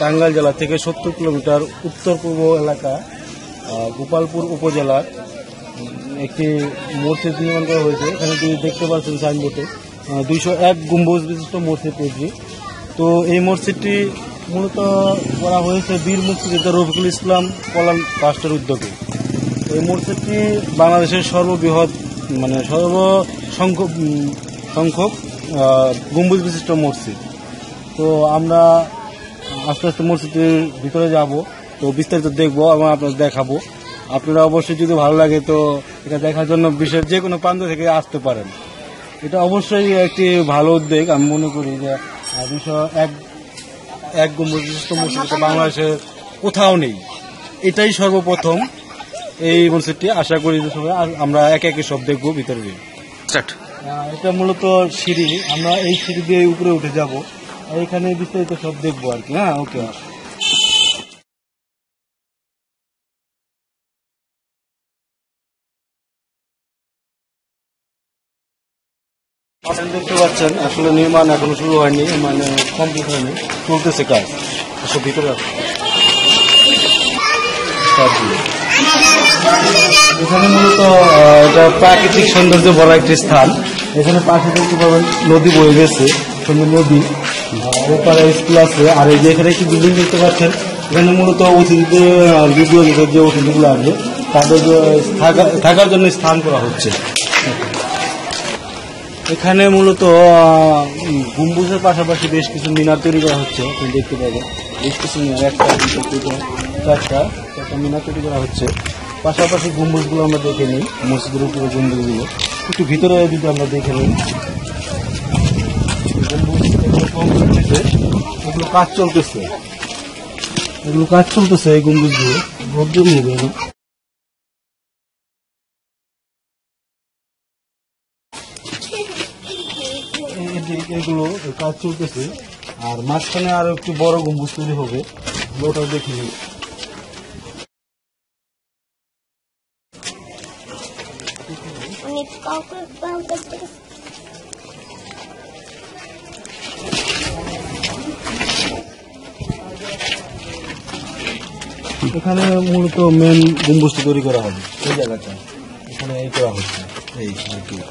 টাঙ্গাইল জেলা থেকে সত্তর কিলোমিটার উত্তর পূর্ব এলাকা গোপালপুর উপজেলার একটি মসজিদ নির্মাণ করা হয়েছে। এখানে যদি দেখতে পাচ্ছেন সাইনবোর্ডে দুইশো এক গম্বুজ বিশিষ্ট মসজিদ এটি তো এই মসজিদটি মূলত করা হয়েছে বীর মুক্তিযোদ্ধা রফিকুল ইসলাম কল্যাণ ট্রাস্টের উদ্যোগে। এই মসজিদটি বাংলাদেশের সর্ববৃহৎ মানে সর্ব সংখ্যক উম, সংখ্যক গম্বুজ বিশিষ্ট মসজিদ। তো আমরা আস্তে আস্তে মসজিদের ভিতরে যাব তো বিস্তারিত দেখব এবং আপনাদের দেখাবো। আপনারা অবশ্যই যদি ভালো লাগে তো এটা দেখার জন্য বিশ্বের যে কোনো প্রান্ত থেকে আসতে পারেন। এটা অবশ্যই একটি ভালো উদ্যোগ আমি মনে করি যে দুশো এক এক গম্বুজ বিশিষ্ট মসজিদ বাংলাদেশের কোথাও নেই। এটাই সর্বপ্রথম এই মসজিদটি। আশা করি যে আর আমরা একে একে সব দেখব ভিতরে এটা মূলত সিঁড়ি। আমরা এই সিঁড়ি দিয়ে উপরে উঠে যাব। এখানে বিস্তারিত সব দেখব আর কি। হ্যাঁ ওকে। দেখতে পাচ্ছেন, আসলে নির্মাণ এখনও শুরু হয়নি মানে কমপ্লিট হয়নি। চলতেছে কাজ। সব ভিতরে আছে এখানে মূলত এটা প্রাকৃতিক সৌন্দর্য বলা একটি স্থান। এখানে পাশে দেখতে পাবেন নদী বয়ে গেছে সুন্দর নদী। আহ, স্কুল আছে আর এই যে এখানে একটি বিল্ডিং দেখতে পাচ্ছেন এখানে মূলত আহ, ভিডিও যে অতিথিগুলো আসবে তাদের থাকার জন্য স্থান করা হচ্ছে। এখানে মূলত গম্বুজের পাশাপাশি বেশ কিছু মিনার তৈরি করা হচ্ছে আপনি দেখতে পাবেন। বেশ কিছু মিনার একটা দুটো চারটা চারটা মিনার তৈরি করা হচ্ছে। পাশাপাশি গম্বুজগুলো আমরা দেখে নিই মসজিদের উপরে গম্বুজগুলো। একটু ভিতরে যদি আমরা দেখে নিই গম্বুজ এগুলো complete হয়েছে। এগুলো কাজ চলতেছে। এগুলো কাজ চলতেছে, এই গম্বুজগুলো প্রবলেম হবে না। এই এগুলো কাজ চলতেছে, আর মাঝখানে আরও একটু বড় গম্বুজ তৈরি হবে ওটাও দেখে নিই। এখানে মূলত মেন গম্বুজটি তৈরি করা হবে, এই জায়গাটা। এখানে এই করা হচ্ছে। এই আর কি না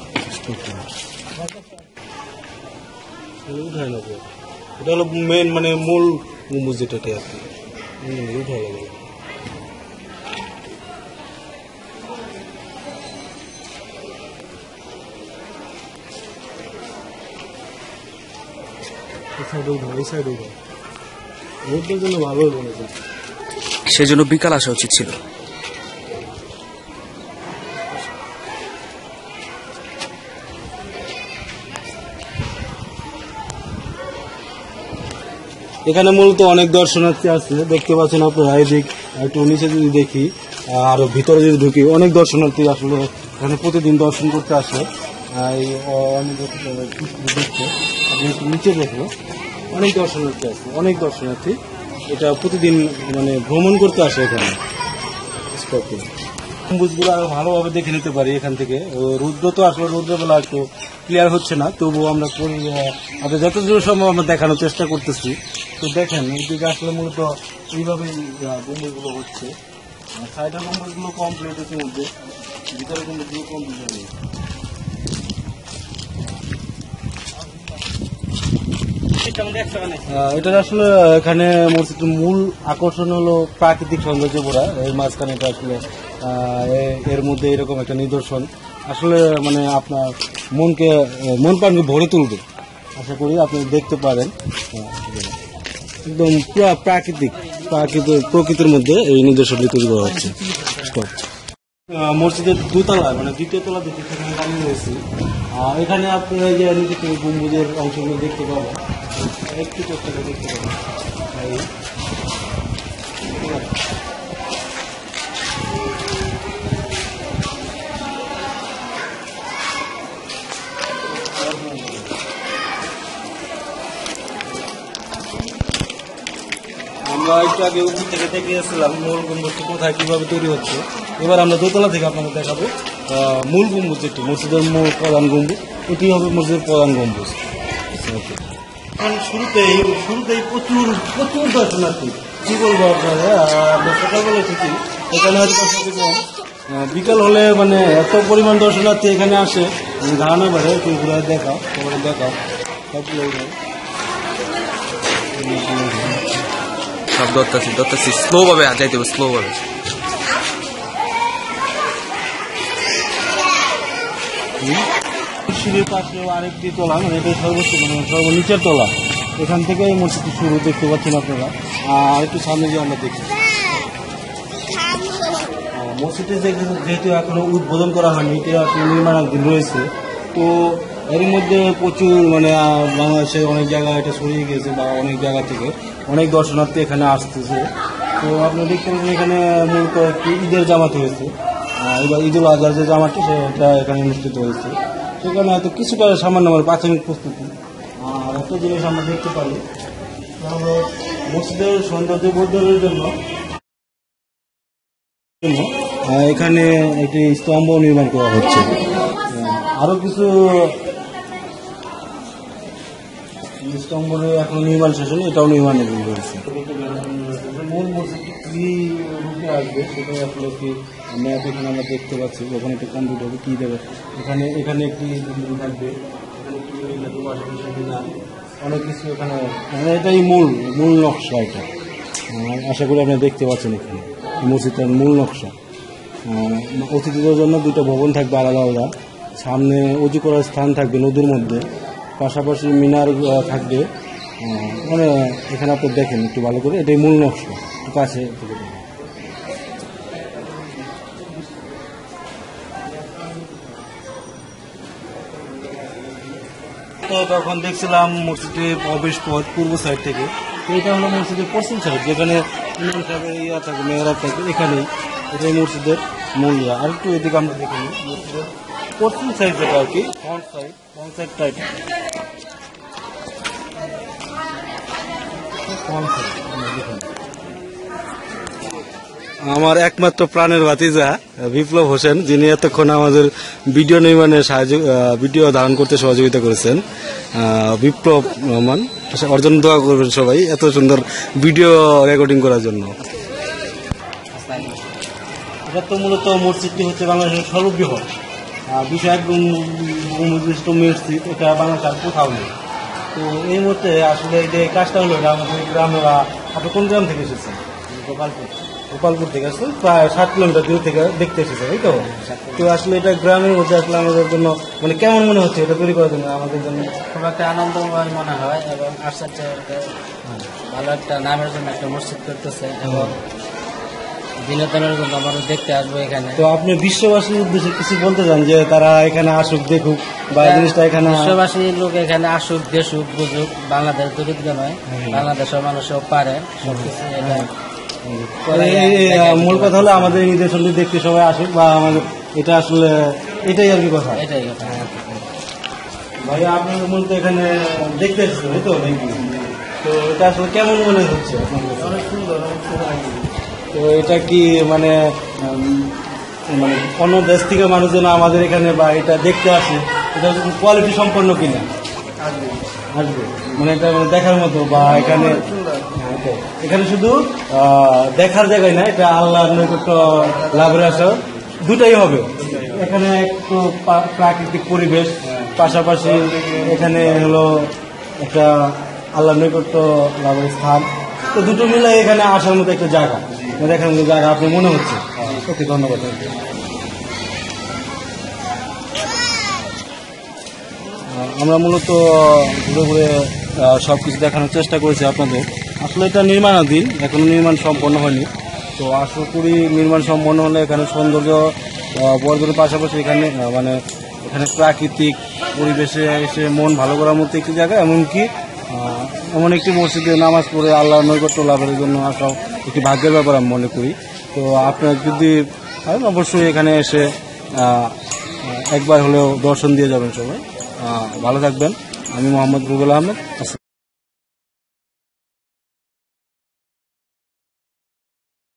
এটা হলো মেন মূল ভালো মনে হয় সেজন্য বিকাল আসা উচিত ছিল। এখানে মূলত অনেক দর্শনার্থী আছে, দেখতে পাচ্ছেন আপনারা এদিক, একটু নিচে যদি দেখি, আর ভিতরে যদি ঢুকি, অনেক দর্শনার্থী আসলে এখানে প্রতিদিন দর্শন করতে আসে। দর্শনার্থী আপনি একটু নিচে দেখল অনেক দর্শনার্থী আছে, অনেক দর্শনার্থী। এটা প্রতিদিন মানে ভ্রমণ করতে আসে এখানে। স্পটে আরও ভালোভাবে দেখে নিতে পারি এখান থেকে। রুদ্র তো আসলে, রুদ্রবেলা একটু ক্লিয়ার হচ্ছে না, তবুও আমরা আমরা যতদূর সম্ভব আমরা দেখানোর চেষ্টা করতেছি। তো দেখেন, এইদিকে আসলে মূলত এইভাবে গম্বুজগুলো হচ্ছে। সাইডের গম্বুজগুলো কমপ্লিট হচ্ছে মধ্যে ভিতরে গম্বুজগুলো কমপ্লিট হয়নি। এটার আসলে এখানে মসজিদের মূল আকর্ষণ হলো প্রাকৃতিক সৌন্দর্য ভরা এর মাঝখানে এটা আসলে এর মধ্যে এরকম একটা নিদর্শন। আসলে মানে আপনার মনকে মন প্রাণকে ভরে তুলবে। আশা করি আপনি দেখতে পারেন। একদম পুরা প্রাকৃতিক প্রাকৃতিক প্রকৃতির মধ্যে এই নিদর্শনটি তৈরি করা হচ্ছে। মসজিদের দুতলা মানে দ্বিতীয় তলা থেকে সেখানে দাঁড়িয়ে রয়েছি। আর এখানে আপনারা যে গম্বুজের অংশগুলো দেখতে পাবেন। আমরা একটু আগে উপর থেকে দেখে এসেছিলাম মূল গম্বুজটি কোথায়, কীভাবে তৈরি হচ্ছে? এবার আমরা দোতলা থেকে আপনাদের দেখাবো মূল গম্বুজ যেটি মসজিদের মূল প্রধান গম্বুজ, এটি হবে মসজিদের প্রধান গম্বুজ। ওকে এখন শুরুতেই শুরুতেই প্রচুর প্রচুর দর্শনার্থী। কি বলব আপনারা আমরা সকালবেলা থেকে এখানে হয়তো বিকাল হলে মানে এত পরিমাণ দর্শনার্থী এখানে আসে। ধারণা বাড়ে তুমি ঘুরে দেখাও তোমার দেখাও। সবগুলো সব দত্তাছি দত্তাছি স্লো ভাবে যাইতে হবে স্লো ভাবে। সিঁড়ির পাশেও আরেকটি তলা মানে এটা সর্বোচ্চ মানে সর্বনিচের তলা। এখান থেকে এই মসজিদটি শুরু দেখতে পাচ্ছেন আপনারা। আর একটু সামনে গিয়ে আমরা দেখি। মসজিদটি যেহেতু এখনও উদ্বোধন করা হয়নি, এটা আসলে নির্মাণাধীন রয়েছে। তো এর মধ্যে প্রচুর মানে বাংলাদেশে অনেক জায়গায় এটা ছড়িয়ে গিয়েছে বা অনেক জায়গা থেকে। অনেক দর্শনার্থী এখানে আসতেছে। তো আপনি দেখতে পাচ্ছেন এখানে মূলত একটি ঈদের জামাত হয়েছে। এবার ঈদুল আজহার যে জামাতটি, সেটা এখানে অনুষ্ঠিত হয়েছে। সেখানে হয়তো কিছুটা সামান্য আমার প্রাথমিক প্রস্তুতি। আর একটা জিনিস আমরা দেখতে পারি সেটা হলো মসজিদের সৌন্দর্য বর্ধনের জন্য। এখানে একটি স্তম্ভ নির্মাণ করা হচ্ছে। আরও কিছু স্তম্ভ এখন নির্মাণ শেষ হয়নি এটাও নির্মাণাধীন রয়েছে। মূল মসজিদটি কি আসবে সেটাই আসলে কি ম্যাপ এখানে আমরা দেখতে পাচ্ছি, ওখানে একটি কম্পিউটার কি দেবে? এখানে এখানে একটি থাকবে অনেক কিছু এখানে মানে এটাই মূল মূল নকশা এটা। আশা করি আপনি দেখতে পাচ্ছেন এখানে মসজিদটার মূল নকশা। অতিথিদের জন্য দুটো ভবন থাকবে আলাদা আলাদা। সামনে উঁচু করার স্থান থাকবে নদীর মধ্যে। পাশাপাশি মিনার থাকবে। মানে এখানে আপনি দেখেন একটু ভালো করে, এটাই মূল নকশা। কাছে তখন দেখছিলাম মসজিদে প্রবেশ পথ পূর্ব সাইড থেকে। এটা হলো মসজিদের পশ্চিম সাইড যেখানে ইমাম সাহেবের ইয়া থাকে মেয়েরা থাকে, এখানেই। এটাই মসজিদের মূল ইয়া। আর একটু এদিকে আমরা দেখে নিই, মসজিদের পশ্চিম সাইড যেটা আর কি front side front side type front side দেখুন আমার একমাত্র প্রাণের ভাতিজা বিপ্লব হোসেন, যিনি এতক্ষণ আমাদের ভিডিও নির্মাণে সাহায্য ভিডিও ধারণ করতে সহযোগিতা করেছেন। বিপ্লব রহমান অর্জন জন্য দোয়া করবেন সবাই এত সুন্দর ভিডিও রেকর্ডিং করার জন্য। মূলত মসজিদটি হচ্ছে বাংলাদেশের সর্ববৃহৎ। বিষয় একদম নির্দিষ্ট মসজিদ, এটা বাংলাদেশ আর কোথাও নেই। তো এই মুহূর্তে আসলে এই যে কাজটা হলো, এটা আমাদের গ্রামে বা কোন গ্রাম থেকে এসেছেন? গোপালপুর গোপালপুর থেকে আসলে প্রায় ষাট কিলোমিটার দূর থেকে দেখতে এসেছে তাই তো? তো আসলে এটা গ্রামের মধ্যে আসলে আমাদের জন্য মানে কেমন মনে হচ্ছে এটা তৈরি করার জন্য আমাদের জন্য? খুব একটা আনন্দময় মনে হয় এবং আশ্চর্য ভালো একটা নামের জন্য একটা মসজিদ করতেছে এবং বিনোদনের জন্য আমরা দেখতে আসব এখানে। তো আপনি বিশ্ববাসীর উদ্দেশ্যে কিছু বলতে চান যে তারা এখানে আসুক দেখুক বা জিনিসটা এখানে বিশ্ববাসীর লোক এখানে আসুক দেশুক বুঝুক বাংলাদেশ দরিদ্র নয় বাংলাদেশের মানুষও পারে সবকিছু এটা মূল কথা। হলো আমাদের এই নিদর্শনটি দেখতে সবাই আসুক বা আমাদের এটা আসলে এটাই আর কি কথা। এটাই কথা ভাই আপনার মূলত এখানে দেখতে এসেছেন তো তো এটা আসলে কেমন মনে হচ্ছে অনেক সুন্দর তো এটা কি মানে মানে অন্য দেশ থেকে মানুষজন আমাদের এখানে বা এটা দেখতে আসে এটা কোয়ালিটি সম্পন্ন কিনা? আসবে। মানে এটা মানে দেখার মতো বা এখানে তো এখানে শুধু দেখার জায়গায় না, এটা আল্লাহর লাভের আসা দুটাই হবে। এখানে একটু প্রাকৃতিক পরিবেশ, পাশাপাশি এখানে হলো একটা আল্লাহর নৈকট্য লাভের স্থান। তো দুটো মিলে এখানে আসার মতো একটা জায়গা। মানে দেখার মতো জায়গা আপনি মনে হচ্ছে। ওকে, ধন্যবাদ। আমরা মূলত ঘুরে ঘুরে সব কিছু দেখানোর চেষ্টা করেছি আপনাদের। আসলে এটা নির্মাণাধীন, এখনও নির্মাণ সম্পন্ন হয়নি। তো আশা করি নির্মাণ সম্পন্ন হলে এখানে সৌন্দর্য বর্ধনের পাশাপাশি এখানে মানে এখানে প্রাকৃতিক পরিবেশে এসে মন ভালো করার মতো একটি জায়গা, এমনকি এমন একটি মসজিদে নামাজ পড়ে আল্লাহ নৈকট্য লাভের জন্য আসাও একটি ভাগ্যের ব্যাপার আমি মনে করি। তো আপনার যদি অবশ্যই এখানে এসে একবার হলেও দর্শন দিয়ে যাবেন সবাই। ভালো থাকবেন। আমি মোহাম্মদ রুবেল আহমেদ।